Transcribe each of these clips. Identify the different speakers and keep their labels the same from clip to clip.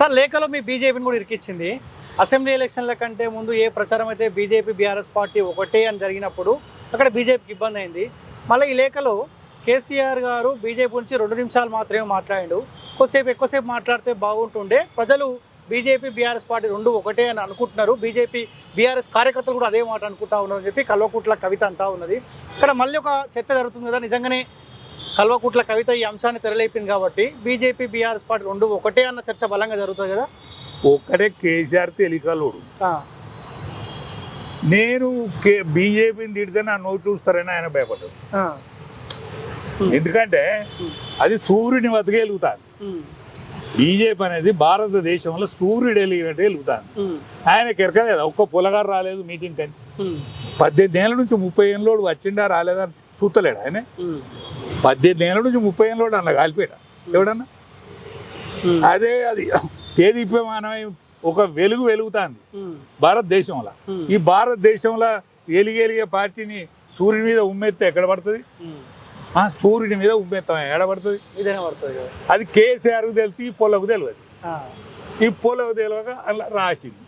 Speaker 1: Sir లేఖలో మీ బీజేపీని కూడా ఇరికిచ్చింది. అసెంబ్లీ ఎలక్షన్ల కంటే ముందు ఏ ప్రచారం అయితే బీజేపీ బీఆర్ఎస్ పార్టీ ఒకటే అని జరిగినప్పుడు అక్కడ బీజేపీకి ఇబ్బంది అయింది. మళ్ళీ ఈ లేఖలో కేసీఆర్ గారు బీజేపీ నుంచి రెండు నిమిషాలు మాత్రమే మాట్లాడాడు. కొద్దిసేపు ఎక్కువసేపు మాట్లాడితే బాగుంటుండే. ప్రజలు బీజేపీ బీఆర్ఎస్ పార్టీ రెండు ఒకటే అని అనుకుంటున్నారు. బీజేపీ బీఆర్ఎస్ కార్యకర్తలు కూడా అదే మాట అనుకుంటా ఉన్నారని అని చెప్పి కల్వకుట్ల కవిత అంటా ఉన్నది. ఇక్కడ మళ్ళీ ఒక చర్చ జరుగుతుంది కదా నిజంగానే కల్వకుట్ల కవిత ఈ అంశాన్ని తెరలేపింది కాబట్టి బీజేపీ బీఆర్ఎస్ పార్టీ రెండు ఒకటే అన్న చర్చ బలంగా జరుగుతుంది కదా?
Speaker 2: ఒక్కడే కేసీఆర్ తెలికలోడు. నేను కే బీజేపీని తిడితే నా నోటు చూస్తారని ఆయన భయపడ్డాడు. ఎందుకంటే అది సూర్యుని బతికేలుగుతాను బీజేపీ అనేది భారతదేశంలో సూర్యుడు వెలిగినట్టు వెలుగుతాను ఆయన కెరకలేదు ఒక్క పొలగారు రాలేదు మీటింగ్ కానీ. పద్దెనిమిది ఏళ్ళ నుంచి ముప్పై ఏళ్ళలోడు వచ్చిండా రాలేదా అని చూస్తలేడు ఆయన. పద్దెనిమిది ఏళ్ళ నుంచి ముప్పై ఏళ్ళలోడు అన్న కాలిపోయాడు. ఎవడన్నా? అదే అది. తేదీప్యమానమై ఒక వెలుగు వెలుగుతాంది. భారతదేశంలో. ఈ భారతదేశంలో ఎలిగెలిగే పార్టీని సూర్యుని మీద ఉమ్మెత్తే ఎక్కడ పడుతుంది. ఆ సూర్యుని మీద ఉమ్మెత్తాం ఎక్కడ పడుతుంది? అది కేసీఆర్కు తెలిసి ఈ పొలకు తెలియదు ఈ పొలకు తెలియక అలా రాసింది.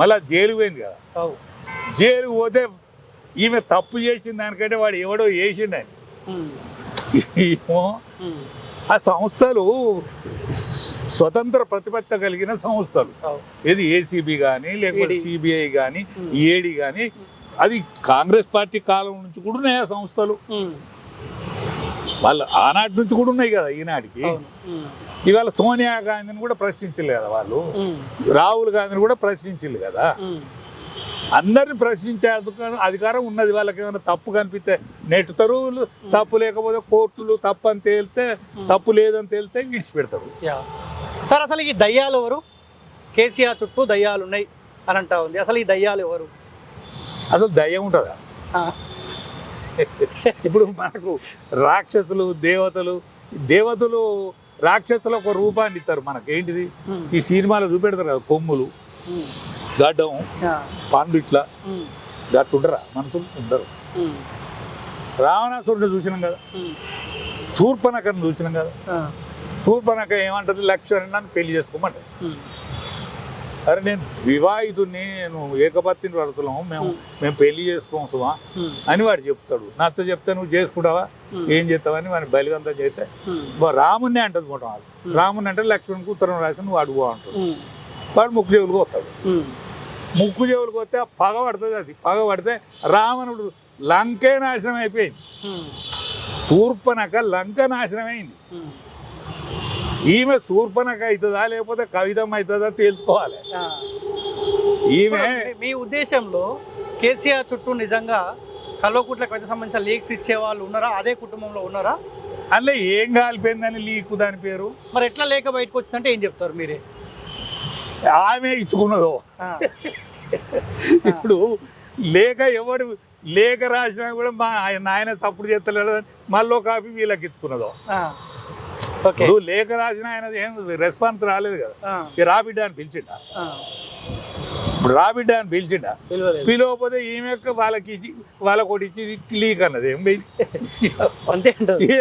Speaker 2: మళ్ళీ జైలుకు పోయింది కదా. జైలుకు పోతే ఈమె తప్పు చేసిన దానికంటే వాడు ఎవడో చేసిండు అని.
Speaker 1: ఉమ్,
Speaker 2: ఏమో? ఆ సంస్థలు స్వతంత్ర ప్రతిపత్తి కలిగిన సంస్థలు. ఇది ఏసీబీ కానీ లేకపోతే. సిబిఐ కానీ. ఏడి కానీ అది కాంగ్రెస్ పార్టీ కాలం నుంచి కూడా ఉన్నాయి ఆ సంస్థలు వాళ్ళు ఆనాటి నుంచి కూడా ఉన్నాయి కదా ఈనాటికి. ఇవాళ సోనియా గాంధీని కూడా ప్రశ్నించలేదు కదా వాళ్ళు రాహుల్ గాంధీని కూడా ప్రశ్నించలేదు కదా. అందరిని ప్రశ్నించే అధికారం- ఉన్నది. వాళ్ళకి ఏమైనా తప్పు కనిపిస్తే నెట్టుతారు తప్పు లేకపోతే కోర్టులు తప్పు అని తేలితే తప్పు లేదని తేలితే విడిచిపెడతారు.
Speaker 1: యా. సార్ అసలు ఈ దయ్యాలు ఎవరు? కేసీఆర్ చుట్టూ దయ్యాలు ఉన్నాయి అని అంటా ఉంది. అసలు ఈ దయ్యాలు ఎవరు?
Speaker 2: అసలు దయ్యం ఉంటుందా? ఇప్పుడు మనకు రాక్షసులు దేవతలు దేవతలు రాక్షసులు ఒక రూపాన్ని ఇస్తారు మనకి. ఏంటిది?
Speaker 1: ఉమ్,
Speaker 2: ఈ సినిమాలో చూపెడతారు కదా కొమ్ములు. గడ్డం
Speaker 1: యా,
Speaker 2: పండు ఇట్లా గట్టు ఉండరా మనుషులు ఉండరు
Speaker 1: ఉమ్,
Speaker 2: రావణాసురుడిని చూసినాం కదా.
Speaker 1: ఉమ్,
Speaker 2: శూర్పనకను చూసినాం కదా.
Speaker 1: ఆ,
Speaker 2: శూర్పనక ఏమంటది? లక్ష్మణ్ నన్ను పెళ్ళి చేసుకోమంటది
Speaker 1: ఉమ్,
Speaker 2: అరే నేను వివాహితుడిని నేను ఏకపత్తిని పడుతున్నాము మేము మేము పెళ్ళి చేసుకోం సుమా అని వాడు చెప్తాడు. నచ్చ చెప్తే నువ్వు చేసుకుంటావా? ఏం చేస్తావని వాడిని బలివంతం చేస్తే రాముణ్ణి అంటది మొట్టం వాళ్ళు రాముని అంటే లక్ష్మణ్కి ఉత్తరం రాసి నువ్వు అడుగు అంటాడు. వాడు ముక్కు వస్తాడు. ముక్కు చెవులకు వస్తే పగ పడుతుంది అది. పగ పడితే రావణుడు లంకే నాశనం అయిపోయింది. శూర్పనక లంక నాశనం అయింది. ఈమె శూర్పనక అవుతుందా లేకపోతే కవితం అవుతుందా తేల్చుకోవాలి
Speaker 1: ఆ.
Speaker 2: ఈమె
Speaker 1: మీ ఉద్దేశంలో కేసీఆర్ చుట్టూ నిజంగా కల్వకుట్ల కవిత సంబంధించిన లీక్స్ ఇచ్చే వాళ్ళు ఉన్నారా? అదే కుటుంబంలో ఉన్నారా?
Speaker 2: అందులో ఏం కాలిపోయిందని లీకు దాని పేరు?
Speaker 1: మరి ఎట్లా లేక బయటకు వచ్చిందంటే ఏం చెప్తారు మీరే?
Speaker 2: ఆమె ఇచ్చుకున్నదో. ఇప్పుడు లేఖ ఎవడు లేఖ రాసినా కూడా మా ఆయన నాయన సపోర్ట్ చేస్తలేడు అని మళ్ళీ కాపీ వీళ్ళకి ఇచ్చుకున్నదో. ఇప్పుడు లేఖ రాసిన ఆయన ఏం రెస్పాన్స్ రాలేదు కదా. ఈ రాబిడ్డ అని పిలిచిండా? ఇప్పుడు రాబిడ్డ అని పిలిచిండా? పిలవకపోతే ఈమె వాళ్ళకి ఇచ్చి వాళ్ళకి ఒకటి ఇచ్చి లీక్ అన్నది. ఏం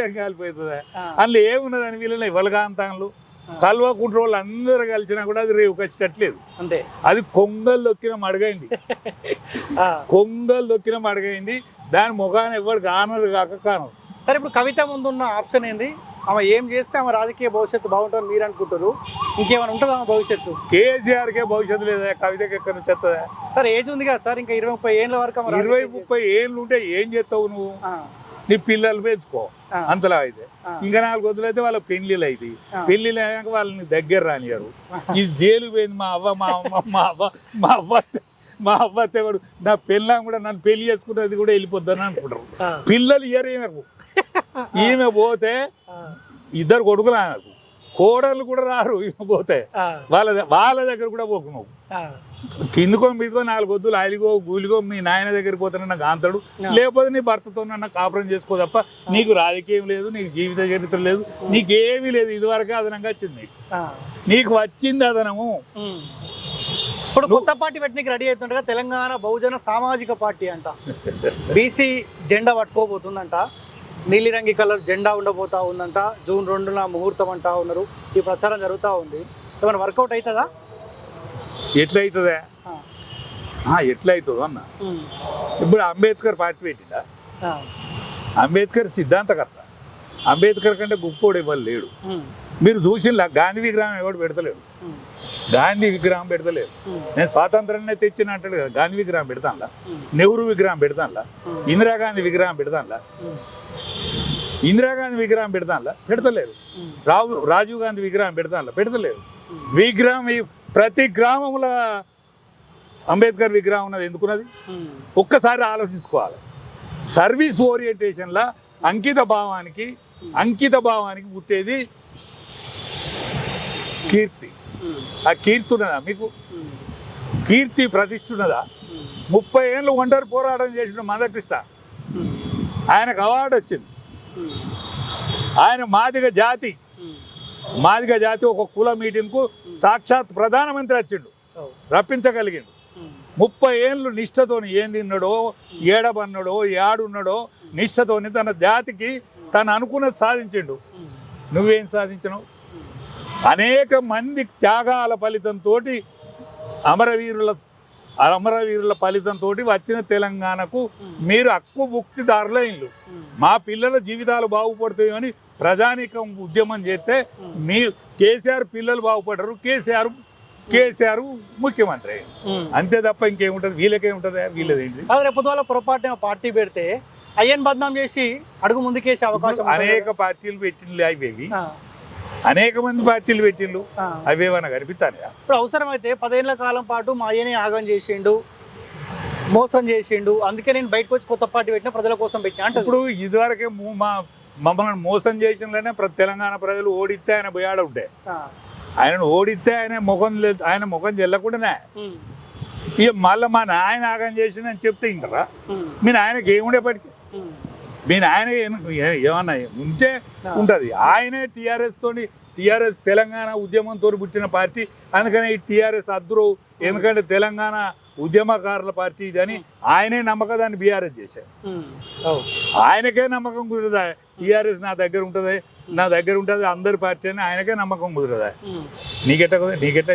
Speaker 2: ఏం కాలిపోతుందా? అందులో ఏమున్నదని వీళ్ళని వలగాంతాన్లు కల్వ కుట్రోళ్ళు అందరూ కలిసినా కూడా అది రేవు ఖచ్చితట్లేదు
Speaker 1: అంతే.
Speaker 2: అది కొంగలు దొక్కిన మడగైంది.
Speaker 1: ఆ,
Speaker 2: కొంగలు దొక్కిన మడగైంది. దాని ముఖాన్ని ఎవరు కానరు కాక కాను
Speaker 1: సరే ఇప్పుడు కవిత ముందున్న ఆప్షన్ ఏంది? ఆమె ఏం చేస్తే ఆమె రాజకీయ భవిష్యత్తు బాగుంటుందని మీరు అనుకుంటారు ఇంకేమైనా ఉంటుందా ఆమె భవిష్యత్తు?
Speaker 2: కేసీఆర్కే భవిష్యత్తు లేదా? కవితకి ఎక్కడ నుంచి వస్తుందా?
Speaker 1: సార్ ఏజ్ ఉంది కదా సార్ ఇంకా ఇరవై ముప్పై ఏళ్ళ వరకు
Speaker 2: ఇరవై ముప్పై ఏళ్ళు ఉంటే ఏం చేస్తావు నువ్వు? నీ పిల్లలు పెంచుకో. అంతలా అయితే. ఇంకా నాలుగు వదిలైతే వాళ్ళ పెళ్ళిళ్ళు అవుతాయి
Speaker 1: ఆ.
Speaker 2: పెళ్ళిళ్ళు అయ్యాక వాళ్ళని దగ్గర రానియరు ఈ జైలు పోయింది మా అవ్వ మా అమ్మ మా అవ్వ మా అవ్వ మా అవ్వ అత్తవాడు నా పెళ్ళాం కూడా నన్ను పెళ్ళి చేసుకున్నది కూడా వెళ్ళిపోద్దని అనుకుంటారు. పిల్లలు ఇయ్యరు ఈమెకు. ఈమె పోతే ఇద్దరు కొడుకులు ఆమెకు కోడళ్ళు కూడా రారు పోతే. వాళ్ళ వాళ్ళ దగ్గర కూడా పోకు నువ్వు
Speaker 3: కిందకో మీదకో నాలుగు వద్దులు ఆయిలిగో గూలిగో మీ నాయన దగ్గరికి పోతానన్న గాంతడు. లేకపోతే నీ భర్తతో నన్న కాపురం చేసుకో తప్ప నీకు రాజకీయం లేదు నీకు జీవిత చరిత్ర లేదు నీకేమీ లేదు. ఇదివరకే అదనంగా వచ్చింది. నీకు. వచ్చింది అదనము.
Speaker 1: ఇప్పుడు కొత్త పార్టీ పెట్టడానికి రెడీ అవుతుండగా తెలంగాణ బహుజన సామాజిక పార్టీ అంట. బీసీ జెండా పట్టుకోబోతుందంట. నీలిరంగి కలర్ జెండా ఉండబోతా ఉందంట జూన్ రెండున ముహూర్తం అంటా ఉన్నారు ఈ ప్రచారం జరుగుతూ ఉంది ఏమైనా వర్కౌట్ అవుతుందా
Speaker 2: ఎట్లయితుందా ఎట్లయితుందో అన్న. ఇప్పుడు అంబేద్కర్ పార్టీ పెట్టిందా
Speaker 1: ఆ.
Speaker 2: అంబేద్కర్ సిద్ధాంతకర్త అంబేద్కర్ కంటే గొప్పోడు ఎవరు లేడు. మీరు చూసిందా గాంధీ విగ్రహం ఎవడు పెడతలేడు. గాంధీ విగ్రహం పెడతలేరు
Speaker 1: ఉమ్.
Speaker 2: నేను స్వాతంత్రాన్ని తెచ్చిన అంటాడు కదా గాంధీ విగ్రహం పెడతానులా. నెహ్రూ విగ్రహం పెడతానులా. ఇందిరాగాంధీ విగ్రహం పెడతానులా. ఇందిరాగాంధీ విగ్రహం పెడతానులా? పెడతలేరు రావు రాజీవ్ గాంధీ విగ్రహం పెడతానులా? పెడతలేరు విగ్రహం ఈ ప్రతి గ్రామంలో అంబేద్కర్ విగ్రహం ఉన్నది ఎందుకున్నది? ఒక్కసారి ఆలోచించుకోవాలి. సర్వీస్ ఓరియంటేషన్లో అంకిత భావానికి అంకిత భావానికి పుట్టేది కీర్తి. ఆ కీర్తి ఉన్నదా మీకు? కీర్తి ప్రతిష్ఠ ఉన్నదా ముప్పై ఏళ్ళు ఒంటరి పోరాటం చేసిన మదకృష్ణ. ఆయనకు అవార్డు వచ్చింది. ఆయన మాదిగ జాతి. మాదిగ జాతి ఒక కుల మీటింగ్కు సాక్షాత్ ప్రధానమంత్రి వచ్చిండు. రప్పించగలిగిండు. ముప్పై ఏళ్ళు నిష్ఠతోని ఏం తిన్నాడో ఏడబన్నాడో ఏడున్నాడో నిష్ఠతోని తన జాతికి తను అనుకున్నది సాధించిండు. నువ్వేం సాధించినావు? అనేక మంది త్యాగాల ఫలితంతో అమరవీరుల అమరవీరుల ఫలితంతో వచ్చిన తెలంగాణకు మీరు హక్కు
Speaker 1: ఉమ్.
Speaker 2: మా పిల్లల జీవితాలు బాగుపడతాయని ప్రజానీకం ఉద్యమం చేస్తే మీ కేసీఆర్ పిల్లలు బాగుపడరు కేసీఆర్ కేసీఆర్ ముఖ్యమంత్రి. అంతే తప్ప ఇంకేముంటుంది? వీళ్ళకేముంటుంది? వీళ్ళదేంటి?
Speaker 1: కాదు రేపు పొరపాటున పార్టీ పెడితే అయ్యన్ బద్నాం చేసి అడుగు ముందుకేసే అవకాశం
Speaker 2: అనేక పార్టీలు పెట్టిండ్లు
Speaker 1: ఆ,
Speaker 2: అనేక మంది పార్టీలు పెట్టిండ్లు
Speaker 1: ఆ.
Speaker 2: అవేమన్నా కనిపిస్తాయా?
Speaker 1: ఇప్పుడు అవసరమైతే పదేళ్ళ కాలం పాటు మా అయ్యనే యాగం చేసిండు మోసం చేసిండు. అందుకే నేను బయటకు వచ్చి కొత్త పార్టీ పెట్టిన ప్రజల కోసం పెట్టిన అంటే
Speaker 2: ఇప్పుడు ఇదివరకే ము- మమ్మల్ని మోసం ప్ర- తెలంగాణ ప్రజలు ఓడిస్తే ఆయన పోయాడ ఉంటే. ఆయనను ఓడిస్తే ఆయన ముఖం లేదు ఆయన ముఖం చెల్లకుండానే ఇక మళ్ళీ మా నాయన ఆగం చేసిన అని చెప్తే ఇంటరా? మీ నాయనకి ఏముండేపటికి మీ నాయన ఏ- ఏమన్నా ఉంటే ఉంటుంది. ఆయనే టీఆర్ఎస్ తోని టీఆర్ఎస్ తెలంగాణ ఉద్యమంతో పుట్టిన పార్టీ. అందుకని ఈ టీఆర్ఎస్ అద్దురు ఎందుకంటే తెలంగాణ ఉద్యమకారుల పార్టీ ఇది ఆయనే నమ్మకదాన్ని బీఆర్ఎస్ చేశారు. ఆయనకే నమ్మకం కుదరదా? టీఆర్ఎస్ నా దగ్గర ఉంటుంది నా దగ్గర ఉంటుంది అందరి పార్టీ అని ఆయనకే నమ్మకం కుదరదా? నీకెట్ట? నీకెట్ట